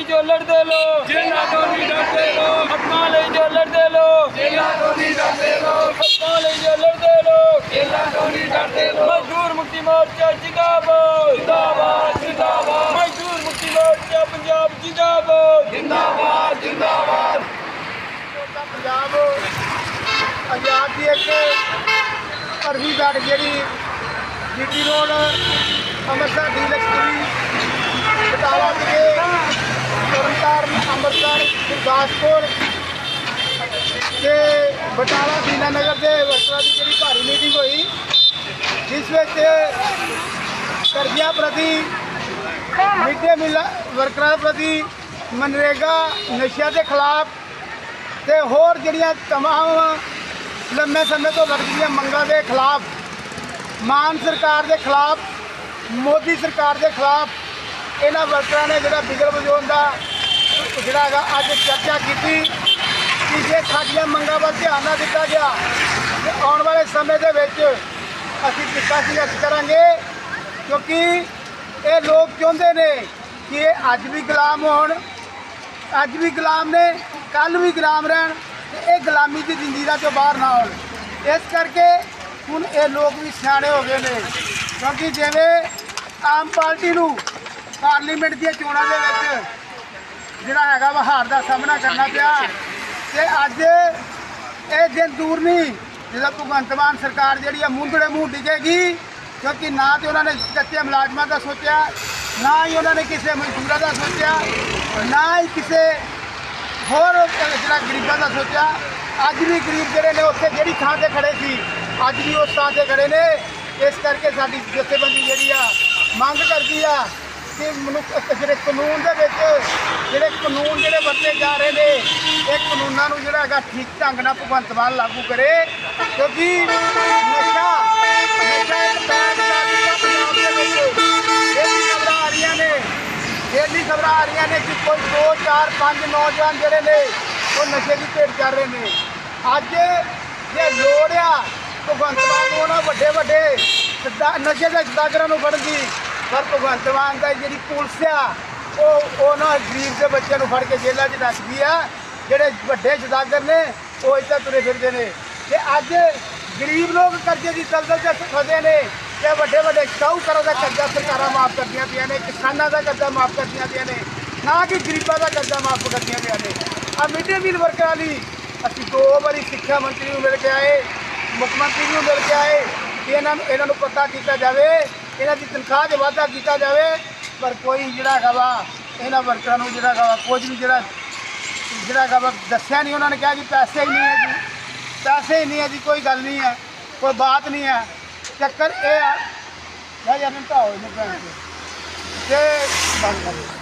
ਲਈ ਜੋ ਲੜਦੇ ਲੋਕ ਜੇਲਾਂ ਤੋਂ ਨਹੀਂ ਡਰਦੇ ਲੋਕ ਹੱਕਾਂ ਲਈ ਜੋ ਲੜਦੇ ਲੋਕ ਜੇਲਾਂ ਤੋਂ ਨਹੀਂ ਡਰਦੇ ਲੋਕ ਹੱਕਾਂ ਲਈ ਜੋ ਲੜਦੇ ਲੋਕ ਜੇਲਾਂ ਤੋਂ ਨਹੀਂ ਡਰਦੇ ਲੋਕ ਮਜ਼ਦੂਰ ਮੁਕਤੀ ਮੋਰਚਾ ਜਿੰਦਾਬਾਦ। ਜਿੰਦਾਬਾਦ ਜਿੰਦਾਬਾਦ। ਮਜ਼ਦੂਰ ਮੁਕਤੀ ਮੋਰਚਾ ਪੰਜਾਬ ਜਿੰਦਾਬਾਦ। ਜਿੰਦਾਬਾਦ ਜਿੰਦਾਬਾਦ। ਪੰਜਾਬ ਪੰਜਾਬ ਦੀ ਇੱਕ ਅਰਬੀ ਬੈਠ ਜਿਹੜੀ ਜੀਟੀ ਰੋਡ ਅੰਮ੍ਰਿਤਸਰ ਡੀਲਕਸਪੁਰੀ ਬਟਾਲਾ ਵਿਖੇ ਤਰਨਤਾਰਨ ਅੰਮ੍ਰਿਤਸਰ ਗੁਰਦਾਸਪੁਰ ਤੇ ਬਟਾਲਾ ਦੀਨਾਨਗਰ ਦੇ ਵਰਕਰਾਂ ਦੀ ਜਿਹੜੀ ਭਾਰੀ ਮੀਟਿੰਗ ਹੋਈ, ਜਿਸ ਵਿੱਚ ਕਰਜ਼ਿਆਂ ਪ੍ਰਤੀ, ਮਿਡ ਡੇ ਮੀਲ, ਵਰਕਰਾਂ ਪ੍ਰਤੀ ਮਨਰੇਗਾ, ਨਸ਼ਿਆਂ ਦੇ ਖਿਲਾਫ ਤੇ ਹੋਰ ਜਿਹੜੀਆਂ ਤਮਾਮ ਲੰਮੇ ਸਮੇਂ ਤੋਂ ਲੜਕੀਆਂ ਮੰਗਾਂ ਦੇ ਖਿਲਾਫ, ਮਾਨ ਸਰਕਾਰ ਦੇ ਖਿਲਾਫ, ਮੋਦੀ ਸਰਕਾਰ ਦੇ ਖਿਲਾਫ ਇਹਨਾਂ ਵਰਕਰਾਂ ਨੇ ਜਿਹੜਾ ਬਿਗਲ ਵਜਾਉਣ ਦਾ ਜਿਹੜਾ ਹੈਗਾ ਅੱਜ ਚਰਚਾ ਕੀਤੀ ਕਿ ਜੇ ਸਾਡੀਆਂ ਮੰਗਾਂ ਵੱਲ ਧਿਆਨ ਨਾ ਦਿੱਤਾ ਗਿਆ, ਤੇ ਆਉਣ ਵਾਲੇ ਸਮੇਂ ਦੇ ਵਿੱਚ ਅਸੀਂ ਕਿੱਦਾਂ ਸੰਘਰਸ਼ ਕਰਾਂਗੇ? ਕਿਉਂਕਿ ਇਹ ਲੋਕ ਚਾਹੁੰਦੇ ਨੇ ਕਿ ਇਹ ਅੱਜ ਵੀ ਗੁਲਾਮ ਹੋਣ, ਅੱਜ ਵੀ ਗੁਲਾਮ ਨੇ ਕੱਲ ਵੀ ਗੁਲਾਮ ਰਹਿਣ, ਤੇ ਇਹ ਗੁਲਾਮੀ ਦੀ ਜ਼ੰਜੀਰਾਂ ਤੋਂ ਬਾਹਰ ਨਾ ਆਉਣ ਇਸ ਕਰਕੇ ਹੁਣ ਇਹ ਲੋਕ ਵੀ ਸਿਆਣੇ ਹੋ ਗਏ ਨੇ, ਕਿਉਂਕਿ ਜਿਵੇਂ ਆਮ ਪਾਰਟੀ ਨੂੰ ਪਾਰਲੀਮੈਂਟ ਦੀਆਂ ਚੋਣਾਂ ਦੇ ਵਿੱਚ ਜਿਹੜਾ ਹੈਗਾ ਵਾ ਦਾ ਸਾਹਮਣਾ ਕਰਨਾ ਪਿਆ। ਤੇ ਅੱਜ ਇਹ ਦਿਨ ਦੂਰ ਨਹੀਂ, ਜਦੋਂ ਭਗਵੰਤ ਮਾਨ ਸਰਕਾਰ ਜਿਹੜੀ ਆ ਮੂੰਹੜੇ ਮੂੰਹ ਡਿੱਗੇਗੀ, ਕਿਉਂਕਿ ਨਾ ਤੇ ਉਹਨਾਂ ਨੇ ਕੱਚੇ ਮੁਲਾਜ਼ਮਾਂ ਦਾ ਸੋਚਿਆ, ਨਾ ਹੀ ਉਹਨਾਂ ਨੇ ਕਿਸੇ ਮਜ਼ਦੂਰਾਂ ਦਾ ਸੋਚਿਆ, ਨਾ ਹੀ ਕਿਸੇ ਹੋਰ ਜਿਹੜਾ ਗਰੀਬਾਂ ਦਾ ਸੋਚਿਆ। ਅੱਜ ਵੀ ਗਰੀਬ ਜਿਹੜੇ ਨੇ ਉੱਥੇ ਜਿਹੜੀ ਥਾਂ ਤੇ ਖੜੇ ਸੀ, ਅੱਜ ਵੀ ਉਸ ਥਾਂ ਤੇ ਖੜੇ ਨੇ। ਇਸ ਕਰਕੇ ਸਾਡੀ ਜਥੇਬੰਦੀ ਜਿਹੜੀ ਆ ਮੰਗ ਕਰਦੀ ਆ ਕਿ ਮਨੁੱਖ ਜਿਹੜੇ ਕਾਨੂੰਨ ਦੇ ਵਿੱਚ, ਜਿਹੜੇ ਕਾਨੂੰਨ ਜਿਹੜੇ ਵਰਤੇ ਜਾ ਰਹੇ ਨੇ, ਇਹ ਕਾਨੂੰਨਾਂ ਨੂੰ ਜਿਹੜਾ ਹੈਗਾ ਠੀਕ ਢੰਗ ਨਾਲ ਭਗਵੰਤ ਮਾਨ ਲਾਗੂ ਕਰੇ, ਕਿਉਂਕਿ ਨਸ਼ਾ ਨਸ਼ਾ ਇੱਕ ਬੈਨ ਕਰ ਪੰਜਾਬ ਦੇ ਵਿੱਚ। ਇਹ ਖਬਰਾਂ ਆ ਰਹੀਆਂ ਨੇ ਡੇਲੀ ਖਬਰਾਂ ਆ ਰਹੀਆਂ ਨੇ ਕਿ ਕੋਈ 2 4 5 ਨੌਜਵਾਨ ਜਿਹੜੇ ਨੇ, ਉਹ ਨਸ਼ੇ ਦੀ ਭੇਟ ਕਰ ਰਹੇ ਨੇ। ਅੱਜ ਜੇ ਲੋੜ ਆ, ਭਗਵੰਤ ਮਾਨ ਨੂੰ ਉਹਨਾਂ ਵੱਡੇ ਵੱਡੇ ਨਸ਼ੇ ਦੇ ਸਦਾਗਰਾਂ ਨੂੰ ਫੜਨ ਦੀ ਪਰ ਭਗਵੰਤ ਮਾਨ ਦਾ ਜਿਹੜੀ ਪੁਲਿਸ ਆ, ਉਹ ਉਹਨਾਂ ਗਰੀਬ ਦੇ ਬੱਚਿਆਂ ਨੂੰ ਫੜ ਕੇ ਜੇਲ੍ਹਾਂ 'ਚ ਰੱਖਦੀ ਆ। ਜਿਹੜੇ ਵੱਡੇ ਸਦਾਗਰ ਨੇ, ਉਹ ਇੱਥੇ ਤੁਰੇ ਫਿਰਦੇ ਨੇ। ਤੇ ਅੱਜ ਗਰੀਬ ਲੋਕ ਕਰਜ਼ੇ ਦੀ ਦਲਦਲ 'ਚ ਫਸੇ ਨੇ ਤੇ ਵੱਡੇ ਵੱਡੇ ਸ਼ਾਹੂਕਾਰਾਂ ਦਾ ਕਰਜ਼ਾ ਸਰਕਾਰਾਂ ਮਾਫ ਕਰਦੀਆਂ ਪਈਆਂ ਨੇ, ਕਿਸਾਨਾਂ ਦਾ ਕਰਜ਼ਾ ਮਾਫ ਕਰਦੀਆਂ ਪਈਆਂ ਨੇ, ਨਾ ਕਿ ਗਰੀਬਾਂ ਦਾ ਕਰਜ਼ਾ ਮਾਫ ਕਰਦੀਆਂ ਪਈਆਂ ਨੇ। ਆ ਮਿਡ ਡੇ ਮੀਲ ਵਰਕਰਾਂ ਲਈ ਅਸੀਂ ਦੋ ਵਾਰੀ ਸਿੱਖਿਆ ਮੰਤਰੀ ਨੂੰ ਮਿਲ ਕੇ ਆਏ, ਮੁੱਖ ਮੰਤਰੀ ਨੂੰ ਮਿਲ ਕੇ ਆਏ ਕਿ ਇਹਨਾਂ ਨੂੰ ਇਹਨਾਂ ਨੂੰ ਪਤਾ ਕੀਤਾ ਜਾਵੇ। ਇਹਨਾਂ ਦੀ ਤਨਖਾਹ 'ਚ ਵਾਧਾ ਕੀਤਾ ਜਾਵੇ, ਪਰ ਕੋਈ ਜਿਹੜਾ ਹੈਗਾ ਵਾ, ਇਹਨਾਂ ਵਰਕਰਾਂ ਨੂੰ ਜਿਹੜਾ ਹੈਗਾ ਵਾ, ਕੁਝ ਵੀ ਜਿਹੜਾ ਜਿਹੜਾ ਹੈਗਾ ਵਾ, ਦੱਸਿਆ ਨਹੀਂ, ਉਹਨਾਂ ਨੇ ਕਿਹਾ ਜੀ ਪੈਸੇ ਹੀ ਨਹੀਂ ਹੈ ਜੀ। ਪੈਸੇ ਹੀ ਨਹੀਂ ਹੈ ਜੀ, ਕੋਈ ਗੱਲ ਨਹੀਂ ਹੈ, ਕੋਈ ਬਾਤ ਨਹੀਂ ਹੈ। ਚੱਕਰ ਇਹ ਆ। ਲੈ ਯਾਰ ਨਾ ਹੋਏ ਨੇ ਭੈਣ ਚੋ। ਤੇ ਬੰਦ ਕਰੋ